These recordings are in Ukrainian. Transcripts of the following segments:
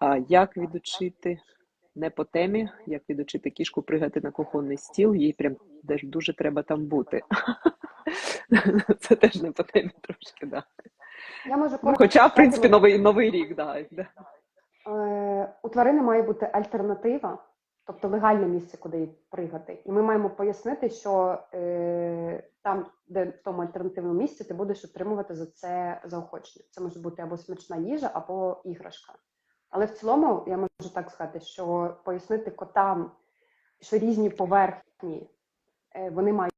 А як відучити не по темі, як відучити кішку пригати на кухонний стіл, їй прям теж дуже треба там бути. Це теж не по темі трошки, да. Я можу Ну, Хоча, в принципі, новий новий рік, да. да. Е, У тварини має бути альтернатива, тобто легальне місце, куди пригати. І ми маємо пояснити, що е, там, де в тому альтернативному місці, ти будеш отримувати за це заохочення. Це може бути або смачна їжа, або іграшка. Але в цілому я можу так сказати, що пояснити котам, що різні поверхні е, вони мають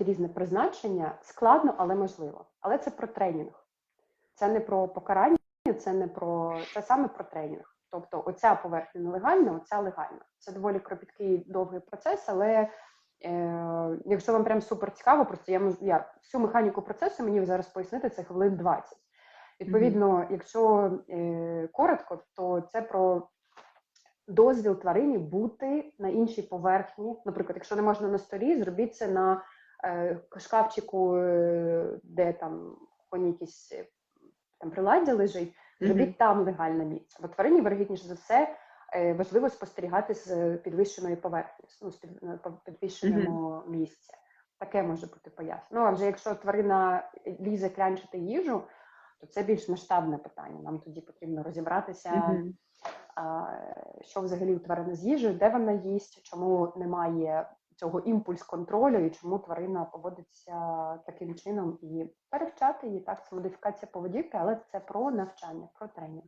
різне призначення, складно, але можливо. Але це про тренінг. Це не про покарання це не про це саме про тренінг. Тобто, оця поверхня нелегальна, оця легальна. Це доволі кропіткий довгий процес, але е, якщо вам прям супер цікаво, просто я можу я всю механіку процесу мені зараз пояснити це хвилин 20. Відповідно, якщо е, коротко, то це про дозвіл тварині бути на іншій поверхні. Наприклад, якщо не можна на столі, зробіть це на е, шкафчику, е, де там коні якісь е, там приладдя лежить, зробіть Мгм. там легальне місце. Бо тварині, вирогідніше за все, е, важливо спостерігати з підвищеної поверхні, ну, з під- на пов- підвищеному місці. Таке може бути пояснено. Ну, а вже якщо тварина лізе клянчити їжу, то це більш масштабне питання. Нам тоді потрібно розібратися, а, що взагалі у тварини з їжею, де вона їсть, чому немає цього імпульс-контролю і чому тварина поводиться таким чином і перевчати її. Так, це модифікація поведінки, але це про навчання, про тренінг.